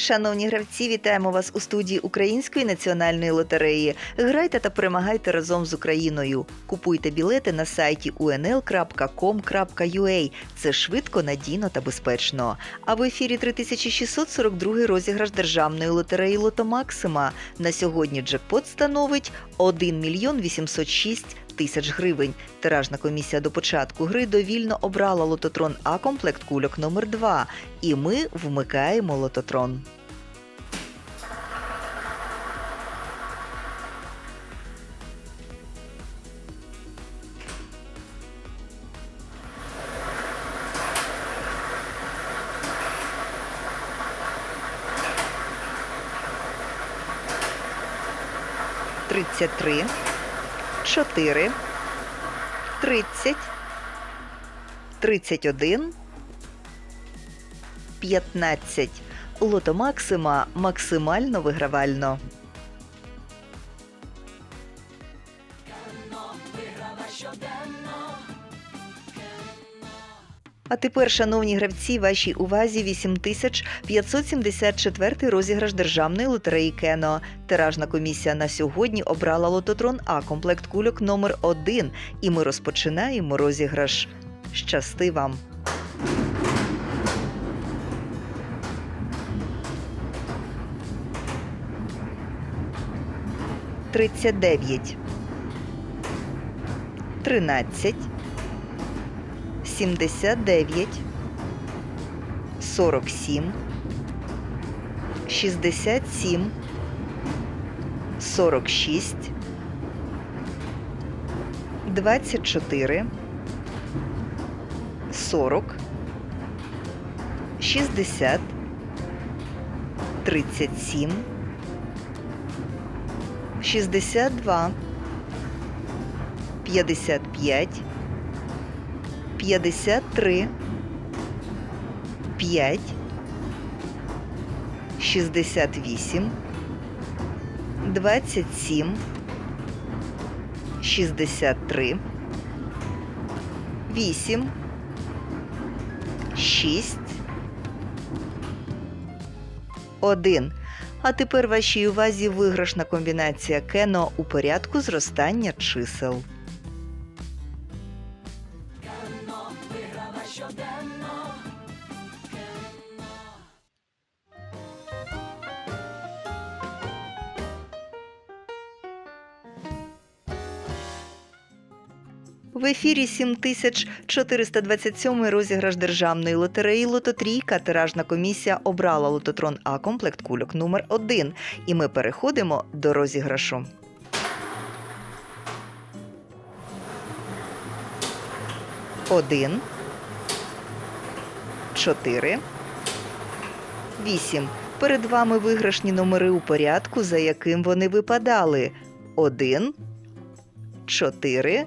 Шановні гравці, вітаємо вас у студії Української національної лотереї. Грайте та перемагайте разом з Україною. Купуйте білети на сайті unl.com.ua. Це швидко, надійно та безпечно. А в ефірі 3642 розіграш державної лотереї Лото Максима. На сьогодні джекпот становить 1 мільйон 806 тисяч гривень. Тиражна комісія до початку гри довільно обрала лототрон А комплект кульок номер 2 І ми вмикаємо лототрон. Тридцять три, чотири, тридцять, тридцять один, п'ятнадцять. Лото Максима максимально вигравально. А тепер, шановні гравці, вашій увазі 8574 розіграш державної лотереї Кено. Тиражна комісія на сьогодні обрала лототрон А комплект кульок номер 1 і ми розпочинаємо розіграш. Щасти вам! Тридцять дев'ять, тринадцять, сімдесят дев'ять, сорок сім, шістдесят сім, сорок шість, двадцять чотири, сорок, шістдесят, тридцять сім. 62, 55, 53, 5, 68, 27, 63, 8, 6, 1. А тепер вашій увазі виграшна комбінація кено у порядку зростання чисел. В ефірі 7427 розіграш державної лотереї Лототрійка. Тиражна комісія обрала лототрон А комплект кульок номер 1 І ми переходимо до розіграшу. Один. Чотири. Вісім. Перед вами виграшні номери у порядку, за яким вони випадали. Один. Чотири.